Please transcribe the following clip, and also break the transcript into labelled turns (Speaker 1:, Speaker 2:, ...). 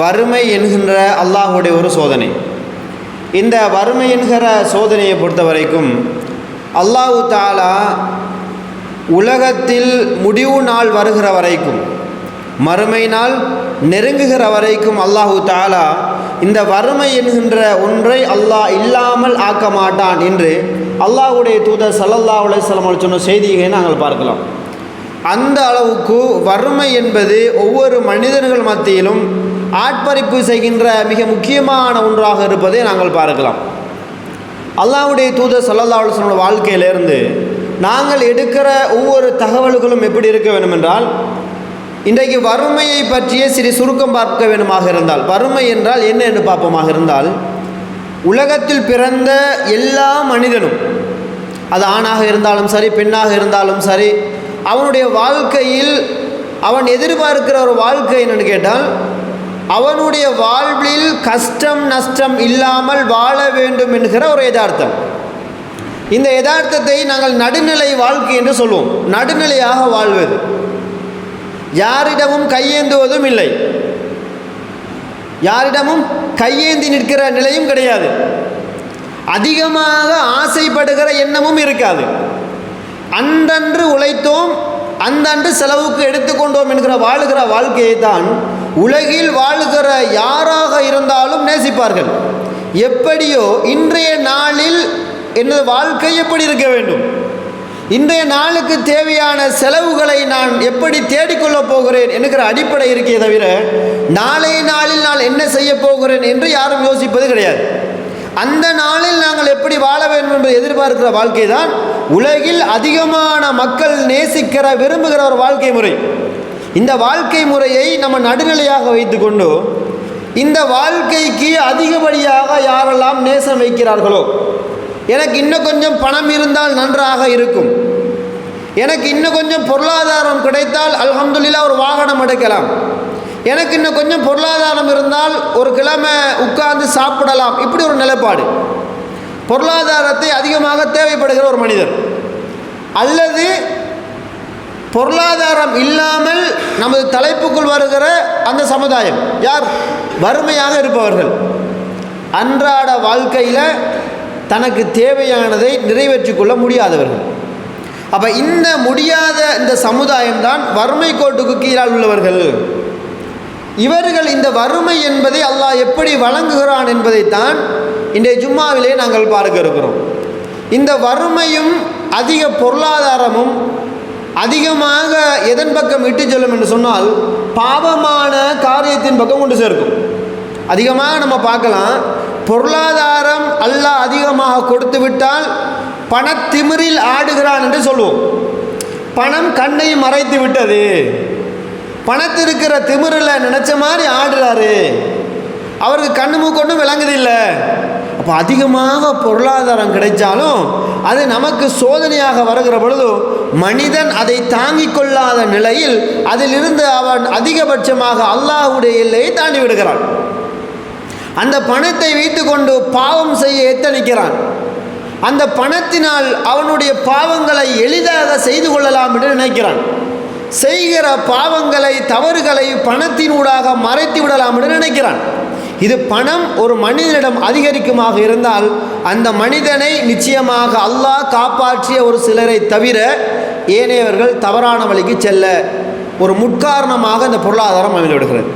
Speaker 1: வறுமை என்கின்ற அல்லாஹுடைய ஒரு சோதனை. இந்த வறுமை என்கிற சோதனையை பொறுத்த வரைக்கும் அல்லாஹு தாலா உலகத்தில் முடிவு நாள் வருகிற வரைக்கும் மறுமை நாள் நெருங்குகிற வரைக்கும் அல்லாஹு தாலா இந்த வறுமை என்கின்ற ஒன்றை அல்லாஹ் இல்லாமல் ஆக்க மாட்டான் என்று அல்லாஹுடைய தூதர் சல்லல்லா அலையம் சொன்ன செய்தியை நாங்கள் பார்க்கலாம். அந்த அளவுக்கு வறுமை என்பது ஒவ்வொரு மனிதர்கள் மத்தியிலும் ஆட்பறிப்பு செய்கின்ற மிக முக்கியமான ஒன்றாக இருப்பதை நாங்கள் பார்க்கலாம். அல்லாவுடைய தூதர் சல்லல்லா வாழ்க்கையிலேருந்து நாங்கள் எடுக்கிற ஒவ்வொரு தகவல்களும் எப்படி இருக்க வேண்டும் என்றால் இன்றைக்கு வறுமையை பற்றிய சிறு சுருக்கம் பார்க்க வேண்டுமாக இருந்தால் வறுமை என்றால் என்ன என்று பார்ப்போமாக இருந்தால் உலகத்தில் பிறந்த எல்லா மனிதனும் அது ஆணாக இருந்தாலும் சரி பெண்ணாக இருந்தாலும் சரி அவனுடைய வாழ்க்கையில் அவன் எதிர்பார்க்கிற ஒரு வாழ்க்கை என்னென்னு கேட்டால் அவனுடைய வாழ்வில் கஷ்டம் நஷ்டம் இல்லாமல் வாழ வேண்டும் என்கிற ஒரு யதார்த்தம். இந்த யதார்த்தத்தை நாங்கள் நடுநிலை வாழ்க்கை என்று சொல்வோம். நடுநிலையாக வாழ்வது. யாரிடமும் கையேந்துவதும் இல்லை. யாரிடமும் கையேந்தி நிற்கிற நிலையும் கிடையாது. அதிகமாக ஆசைப்படுகிற எண்ணமும் இருக்காது. அன்றன்று உழைத்தோம் அந்தன்று செலவுக்கு எடுத்துக்கொண்டோம் என்கிற வாழுகிற வாழ்க்கையை தான் உலகில் வாழுகிற யாராக இருந்தாலும் நேசிப்பார்கள். எப்படியோ இன்றைய நாளில் எனது வாழ்க்கை எப்படி இருக்க வேண்டும்? இன்றைய நாளுக்கு தேவையான செலவுகளை நான் எப்படி தேடிக்கொள்ளப் போகிறேன் என்கிற அடிப்படை இருக்கே தவிர நாளைய நாளில் நான் என்ன செய்ய போகிறேன் என்று யாரும் யோசிப்பது கிடையாது. அந்த நாளில் நாங்கள் எப்படி வாழ வேண்டும் என்று எதிர்பார்க்கிற வாழ்க்கை தான் உலகில் அதிகமான மக்கள் நேசிக்கிற விரும்புகிற ஒரு வாழ்க்கை முறை. இந்த வாழ்க்கை முறையை நம்ம நடுநிலையாக வைத்துக்கொண்டு இந்த வாழ்க்கைக்கு அதிகப்படியாக யாரெல்லாம் நேசம் வைக்கிறார்களோ எனக்கு இன்னும் கொஞ்சம் பணம் இருந்தால் நன்றாக இருக்கும். எனக்கு இன்னும் கொஞ்சம் பொருளாதாரம் கிடைத்தால் அல்ஹம்துல்லா ஒரு வாகனம் எடுக்கலாம். எனக்கு இன்னும் கொஞ்சம் பொருளாதாரம் இருந்தால் ஒரு கிழமை உட்கார்ந்து சாப்பிடலாம். இப்படி ஒரு நிலைப்பாடு. பொருளாதாரத்தை அதிகமாக தேவைப்படுகிற ஒரு மனிதர். அல்லது பொருளாதாரம் இல்லாமல் நமது தலைப்புக்குள் வருகிற அந்த சமுதாயம். யார்? வறுமையாக இருப்பவர்கள். அன்றாட வாழ்க்கையில் தனக்கு தேவையானதை நிறைவேற்றிக் கொள்ள முடியாதவர்கள். அப்போ இந்த முடியாத இந்த சமுதாயம் தான் வறுமை கோட்டுக்கு கீழால் உள்ளவர்கள். இவர்கள் இந்த வறுமை என்பதை அல்லாஹ் எப்படி வழங்குகிறான் என்பதைத்தான் இன்றைய ஜும்மாவிலே நாங்கள் பார்க்க இருக்கிறோம். இந்த வறுமையும் அதிக பொருளாதாரமும் அதிகமாக எதன் பக்கம் இட்டு செல்லும் என்று சொன்னால் பாவமான காரியத்தின் பக்கம் கொண்டு சேர்க்கும். அதிகமாக நம்ம பார்க்கலாம் பொருளாதாரம் அல்லாஹ் அதிகமாக கொடுத்து விட்டால் பணத்திமிரில் ஆடுகிறான் என்று சொல்லுவோம் பணம் கண்ணை மறைத்து விட்டது. பணத்திருக்கிற திமிரில் நினச்ச மாதிரி ஆடுறாரு. அவருக்கு கண்ணு மூக்கொண்டும் விளங்குதில்லை. அப்போ அதிகமாக பொருளாதாரம் கிடைச்சாலும் அது நமக்கு சோதனையாக வருகிற பொழுது மனிதன் அதை தாங்கிக் கொள்ளாத நிலையில் அதிலிருந்து அவன் அதிகபட்சமாக அல்லாஹுடைய எல்லையை தாண்டி விடுகிறான். அந்த பணத்தை வைத்துக்கொண்டு பாவம் செய்ய எத்தனிக்கிறான்? அந்த பணத்தினால் அவனுடைய பாவங்களை எளிதாக செய்து கொள்ளலாம் என்று நினைக்கிறான். செய்கிற பாவங்களை தவறுகளை பணத்தினூடாக மறைத்து விடலாம் என்று நினைக்கிறான். இது பணம் ஒரு மனிதனிடம் அதிகரிக்குமாக இருந்தால் அந்த மனிதனை நிச்சயமாக அல்லாஹ் காப்பாற்றிய ஒரு சிலரை தவிர ஏனையவர்கள் தவறான வழிக்கு செல்ல ஒரு முட்காரணமாக இந்த பொருளாதாரம் அமைந்து விடுகிறது